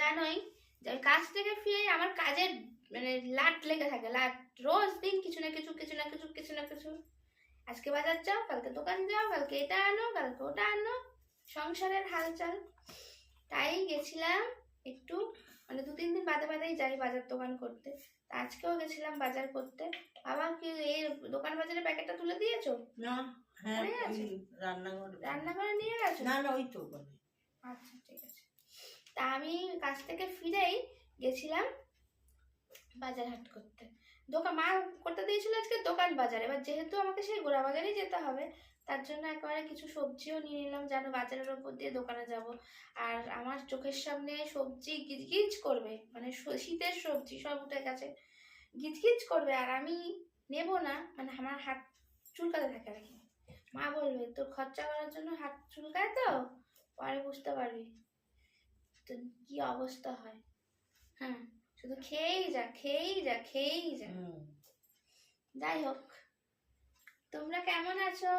জানোই যে আমি কাজ থেকে ফিরে আমার কাজের মানে লাট লেগে থাকে লাট। রোজ দিন কিছু না কিছু কিছু না কিছু কিছু না কিছু। আজকে বাজার যাও কালকে দোকান যাও কালকে এটা আনো কালকে ওটা আনো। সংসারের হালচাল। তাই গেছিলাম একটু মানে দু তিন দিন বাদে বাদেই যাই বাজার দোকান করতে। তা আজকেও গেছিলাম বাজার করতে। বাবা কি এই দোকান বাজারে প্যাকেটটা তুলে দিয়েছ? না হ্যাঁ? রান্নাঘর। রান্নাঘরে নিয়ে গেছো? না না ওই তো আচ্ছা ঠিক আছে। তা আমি কাজ থেকে ফিরেই গেছিলাম বাজার হাট করতে। দোকান, মা করতে দিয়েছিল আজকে দোকান বাজার। এবার যেহেতু আমাকে সেই গোড়া বাজারেই যেতে হবে, তার জন্য একেবারে কিছু সবজিও নিয়ে নিলাম, যেন বাজারের ওপর দিয়ে দোকানে যাব। আর আমার চোখের সামনে সবজি গিজগিজ করবে মানে শীতের সবজি সব উঠে গেছে, গিজগিজ করবে। আর আমি নেব না মানে আমার হাত চুলকাতে থাকে আর কি। মা বলবে, তোর খরচা করার জন্য হাত চুলকায় তো? পরে বুঝতে পারবি। তো কি অবস্থা হয়? হ্যাঁ শুধু খেয়েই যা খেয়েই যা খেয়েই যা। যাই হোক তোমরা কেমন আছো?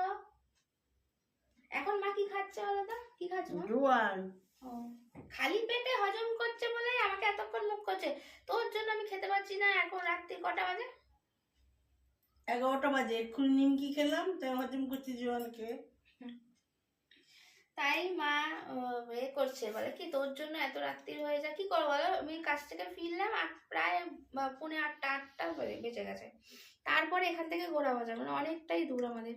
এখন মা কি খাচ্ছে বলো তো? কি খাচ্ছে জোয়ান ও, খালি পেটে হজম করছে বলে আমাকে এতক্ষণ মুখ করছে। তোর জন্য আমি খেতে পারছি না এখন রাত্রি কটা বাজে? এগারোটা বাজে এক্ষুনি নিমকি খেলাম তাই হজম করছি জোয়ানকে। তাই মা এ করছে। বলে, কি তোর জন্য এত রাত্রি হয়ে যায়? কি করব বলো? আমি কাজ থেকে ফিরলাম আর প্রায় পৌনে আটটা আটটা বেজে- বেজে গেছে। তারপরে এখান থেকে ঘোরা বাজার মানে অনেকটাই দূর আমাদের।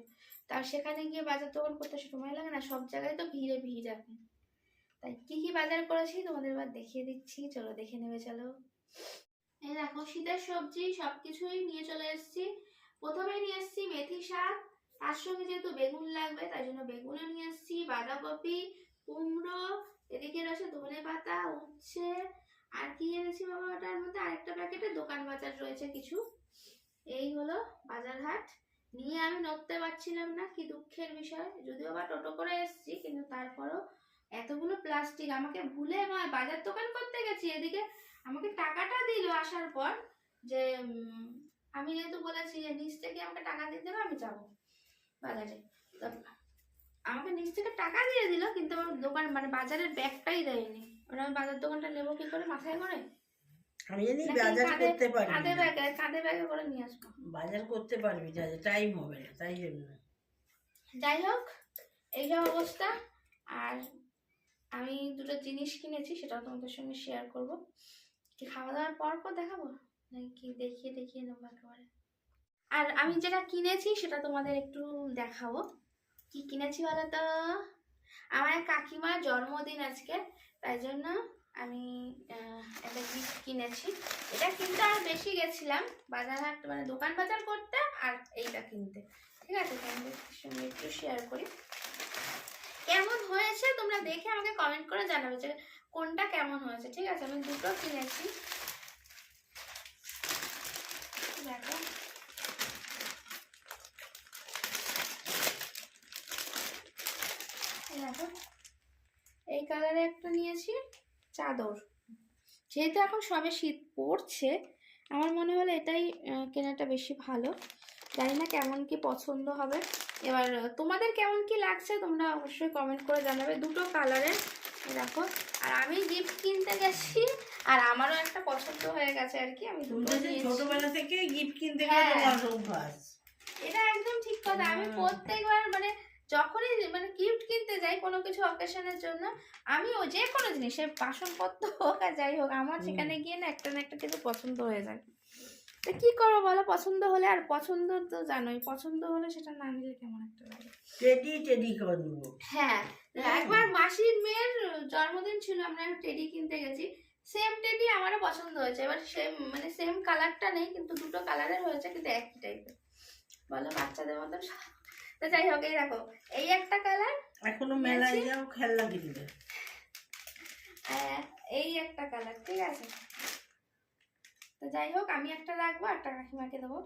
তার সেখানে গিয়ে বাজার দোকান করতে সময় লাগে না, সব জায়গায় তো ভিড়ে, ভিড় এখন। তাই কি কি বাজার করেছি তোমাদের এবার দেখিয়ে দিচ্ছি। চলো, দেখে নেবে, চলো। এই দেখো, শীতের সবজি সব কিছুই নিয়ে চলে এসেছি। প্রথমে নিয়ে এসেছি মেথি শাক। তার সঙ্গে যেহেতু বেগুন লাগবে, তাই জন্য বেগুনও নিয়ে বাঁধাকপি, কুমড়ো, এদিকে রয়েছে ধনে পাতা, উচ্ছে, আর কি এনেছি বাবা ওটার মধ্যে? আরেকটা প্যাকেটে দোকান বাজার রয়েছে কিছু। এই হলো বাজার হাট। নিয়ে আমি নড়তে পারছিলাম না, কি দুঃখের বিষয়। যদিও বা টোটো করে এসেছি, কিন্তু তারপরও এতগুলো প্লাস্টিক, আমাকে ভুলে আমার বাজার দোকান করতে গেছি। এদিকে আমাকে টাকাটা দিল আসার পর যে আমি যেহেতু বলেছি যে নিচ থেকে আমাকে টাকা দিতে হবে, আমি যাব বাজারে। আমাকে নিচ থেকে টাকা দিয়ে দিল কিন্তু আমার দোকান মানে বাজারের ব্যাগটাই দেয়নি। ওরা আমি বাজার দোকানটা নেব কি করে মাথায় করে? আমি জানি বাজার করতে পারবি কাঁধে না। ব্যাগে কাঁধে ব্যাগে করে নিয়ে আসব। বাজার করতে পারবি যা টাইম হবে না তাই জন্য। যাই হোক এইসব অবস্থা। আর আমি দুটো জিনিস কিনেছি সেটাও তোমাদের সঙ্গে শেয়ার করব। কি খাওয়া দাওয়ার পর পর দেখাবো? নাকি দেখিয়ে দেখিয়ে নেব একেবারে? আর আমি যেটা কিনেছি সেটা তোমাদের একটু দেখাবো। কি কিনেছি বলো তো আমার কাকিমার জন্মদিন আজকে, তাই জন্য আমি একটা গিফট কিনেছি। এটা কিনতে আর বেশি গেছিলাম, বাজার হাট মানে দোকান বাজার করতে আর এইটা কিনতে। ঠিক আছে, তোমাদের সঙ্গে একটু শেয়ার করি। কেমন হয়েছে তোমরা দেখে আমাকে কমেন্ট করে জানাবে যে কোনটা কেমন হয়েছে। ঠিক আছে, আমি দুটো কিনেছি। দেখো। দেখো। এই কালারে একটা নিয়েছি চাদর। যেহেতু এখন সবে শীত পড়ছে আমার মনে হলো এটাই কেনাটা বেশি ভালো। জানি না কেমন কি পছন্দ হবে। এবার তোমাদের কেমন কি লাগছে তোমরা অবশ্যই কমেন্ট করে জানাবে। দুটো কালারের দেখো। আর আমি গিফট কিনতে গেছি আর আমারও একটা পছন্দ হয়ে গেছে আর কি। আমি দুটো ছোটবেলা থেকে গিফট কিনতে হ্যাঁ। গেলে এটা একদম ঠিক কথা। আমি প্রত্যেকবার মানে যখনই মানে গিফট কিনতে যাই কোনো কিছু অকেশনের জন্য আমি ও যে কোনো জিনিস বাসনপত্র হোক আর যাই হোক আমার সেখানে গিয়ে না একটা না একটা কিছু পছন্দ হয়ে যায়। তো কি করব বলো? পছন্দ হলে আর পছন্দ তো জানোই পছন্দ হলে সেটা না নিলে কেমন একটা লাগে? টেডি টেডি হ্যাঁ হ্যাঁ। একবার মাসির মেয়ের জন্মদিন ছিল আমরা টেডি কিনতে গেছি। সেম টেডি আমারও পছন্দ হয়েছে এবার সেম মানে সেম কালারটা নেই কিন্তু দুটো কালারের হয়েছে কিন্তু একই টাইপের বলো বাচ্চাদের মতন? তো যাই হোক এই দেখো এই একটা কালার এখনও মেলায় যাও খেলনা কিনবে। এই একটা কালার ঠিক আছে। তো যাই হোক আমি একটা রাখব একটা কাকিমাকে দেবো।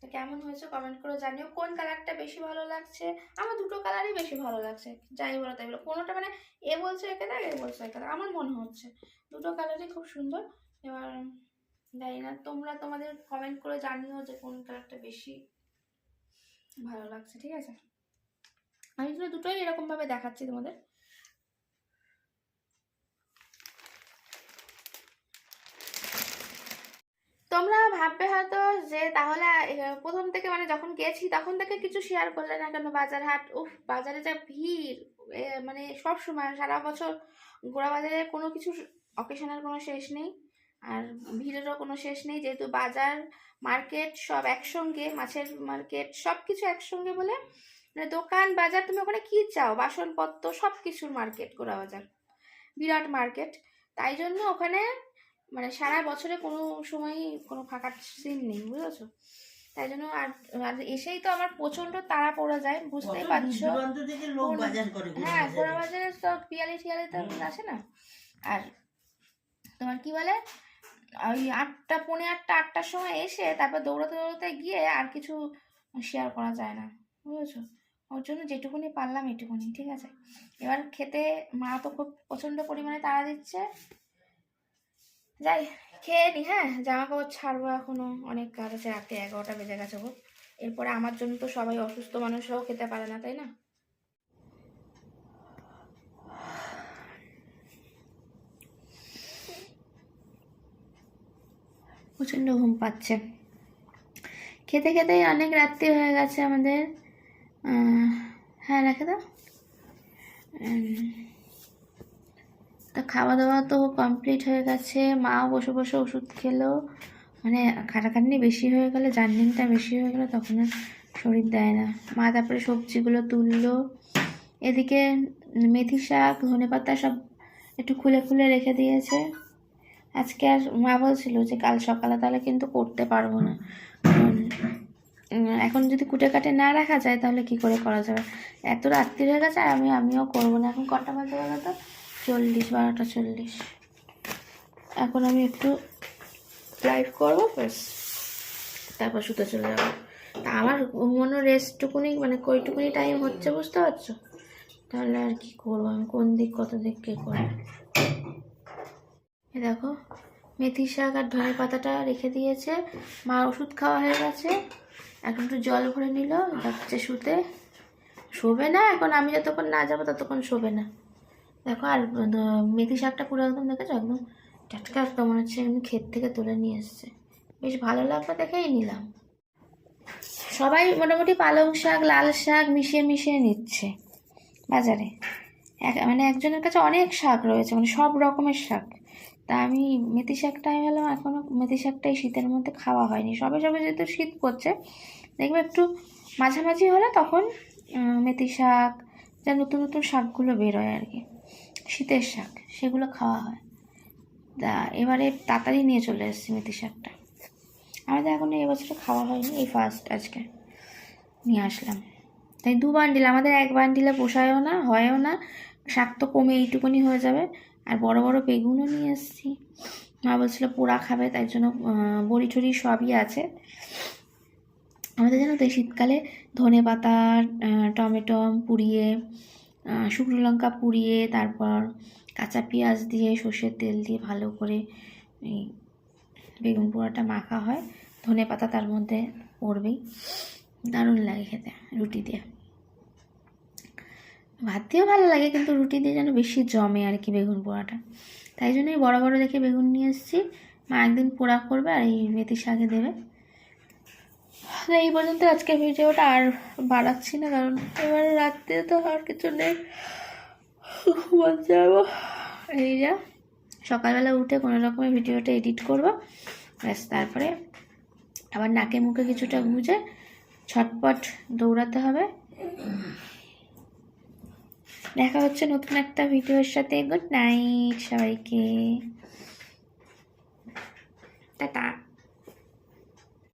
তো কেমন হয়েছে কমেন্ট করে জানিও কোন কালারটা বেশি ভালো লাগছে? আমার দুটো কালারই বেশি ভালো লাগছে যাই বলো তাই বলো। কোনোটা মানে এ বলছে একে দেখ এ বলছে একে আমার মনে হচ্ছে। দুটো কালারই খুব সুন্দর। এবার জানি না তোমরা তোমাদের কমেন্ট করে জানিও যে কোন কালারটা বেশি ভালো লাগছে, ঠিক আছে? আমি তো দুটোই এরকমভাবে দেখাচ্ছি তোমাদের। তোমরা ভাববে হয়তো যে তাহলে প্রথম থেকে মানে যখন গেছি তখন থেকে কিছু শেয়ার করলে না কেন বাজার হাট উফ, বাজারে যা ভিড় মানে সব সময়, সারা বছর গোড়া বাজারে কোনো কিছু অকেশনের কোনো শেষ নেই। আর ভিড়েরও কোনো শেষ নেই যেহেতু বাজার মার্কেট সব একসঙ্গে মাছের মার্কেট সব কিছু একসঙ্গে বলে মানে দোকান বাজার তুমি ওখানে কি চাও? বাসনপত্র সব কিছুর মার্কেট গোড়া বাজার বিরাট মার্কেট। তাই জন্য ওখানে মানে সারা বছরে কোনো সময়ই কোনো ফাঁকা সিন নেই বুঝেছ? তাই জন্য আর আর এসেই তো আমার প্রচণ্ড তাড়া পড়ে যায় বুঝতেই পারছ? করে হ্যাঁ বাজারে। বাজারে তো পিয়ালি টিয়ালি তো আসে না? আর তোমার কি বলে? ওই আটটা, পৌনে আটটা, আটটার সময় এসে তারপর দৌড়াতে দৌড়াতে গিয়ে আর কিছু শেয়ার করা যায় না, বুঝেছ? ওর জন্য যেটুকুনি পারলাম এটুকুনি, ঠিক আছে? এবার খেতে মা তো খুব প্রচণ্ড পরিমাণে তাড়া দিচ্ছে। যাই, খেয়ে নি হ্যাঁ? জামা কাপড় ছাড়বো এখনও, অনেক কাজ আছে রাতে এগারোটা বেজে গেছে গো। এরপরে আমার জন্য তো সবাই অসুস্থ মানুষরাও খেতে পারে না, তাই না? প্রচণ্ড ঘুম পাচ্ছে। খেতে খেতেই অনেক রাত্রি হয়ে গেছে আমাদের। হ্যাঁ রেখে দাও। তা খাওয়া দাওয়া তো কমপ্লিট হয়ে গেছে। মাও বসে বসে ওষুধ খেলো। মানে খাটাখাটনি বেশি হয়ে গেলে, জার্নিংটা বেশি হয়ে গেলে তখন আর শরীর দেয় না। মা তারপরে সবজিগুলো তুললো। এদিকে মেথি শাক ধনে পাতা সব একটু খুলে খুলে রেখে দিয়েছে। আজকে আর মা বলছিল যে কাল সকালে তাহলে কিন্তু করতে পারব না। এখন যদি কুটে কাটে না রাখা যায় তাহলে কি করে করা যাবে? এত রাত্রি হয়ে গেছে আর আমি, আমিও করব না। এখন কটা বাজে বলো তো? চল্লিশ, বারোটা চল্লিশ। এখন আমি একটু লাইভ করব, ব্যাস। তারপর শুতে চলে যাব। তা আমার মনে রেস্টটুকুনি মানে কইটুকুনি টাইম হচ্ছে, বুঝতে পারছ? তাহলে আর কি করব আমি? কোন দিক, কত দিক, কে করব এ দেখো, মেথি শাক আর ধনে পাতাটা রেখে দিয়েছে। মা ওষুধ খাওয়া হয়ে গেছে। এখন একটু জল ভরে নিল, যাচ্ছে শুতে। শোবে না এখন আমি যতক্ষণ না যাব ততক্ষণ শোবে না। দেখো, আর মেথি শাকটা পুরো একদম দেখেছ? একদম টাটকা, একদম মনে হচ্ছে এমনি ক্ষেত থেকে তুলে নিয়ে এসছে। বেশ ভালো লাগবে দেখেই নিলাম। সবাই মোটামুটি পালং শাক, লাল শাক মিশিয়ে মিশিয়ে নিচ্ছে বাজারে। এক মানে একজনের কাছে অনেক শাক রয়েছে মানে সব রকমের শাক। তা আমি মেথি শাকটা আমি ভাবলাম এখনও মেথি শাকটাই শীতের মধ্যে খাওয়া হয়নি। সবে সবে যেহেতু শীত পড়ছে, দেখবে একটু মাঝামাঝি হলে তখন মেথি শাক, যা নতুন নতুন শাকগুলো বেরোয় আর কি। শীতের শাক, সেগুলো খাওয়া হয়। তা এবারে তাড়াতাড়ি নিয়ে চলে এসেছি মেথি শাকটা। আমাদের এখনও এবছরে খাওয়া হয়নি, এই ফার্স্ট আজকে নিয়ে আসলাম। তাই দু বান্ডিল, আমাদের এক বান্ডিলে পোষায়ও না, হয়ও না, শাক তো কমে এইটুকুনি হয়ে যাবে। আর বড় বড় বেগুনও নিয়ে এসেছি। মা বলছিল, পোড়া খাবে, তাই জন্য বড়ি টড়ি সবই আছে। আমাদের জানো তো শীতকালে ধনে পাতা টমেটো পুড়িয়ে শুকনো লঙ্কা পুড়িয়ে, তারপর কাঁচা পেঁয়াজ দিয়ে, সর্ষের তেল দিয়ে ভালো করে বেগুন পোড়াটা মাখা হয়। ধনে পাতা তার মধ্যে পড়বেই। দারুণ লাগে খেতে, রুটি দিয়ে। ভাত দিয়েও ভালো লাগে, কিন্তু রুটি দিয়ে যেন বেশি জমে আর কি বেগুন পোড়াটা। তাই জন্যই বড় বড় দেখে বেগুন নিয়ে এসেছি। মা একদিন পোড়া করবে আর এই মেথি শাকে দেবে। তো এই পর্যন্ত আজকে ভিডিওটা আর বাড়াচ্ছি না, কারণ এবার রাত্রে তো আর কিছু নেই। যাব। এই যা, সকালবেলা উঠে কোনো রকমের ভিডিওটা এডিট করব। ব্যাস, তারপরে আবার নাকে মুখে কিছুটা গুঁজে ছটপট দৌড়াতে হবে। দেখা হচ্ছে নতুন একটা ভিডিওর সাথে। গুড নাইট সবাইকে। টাটা।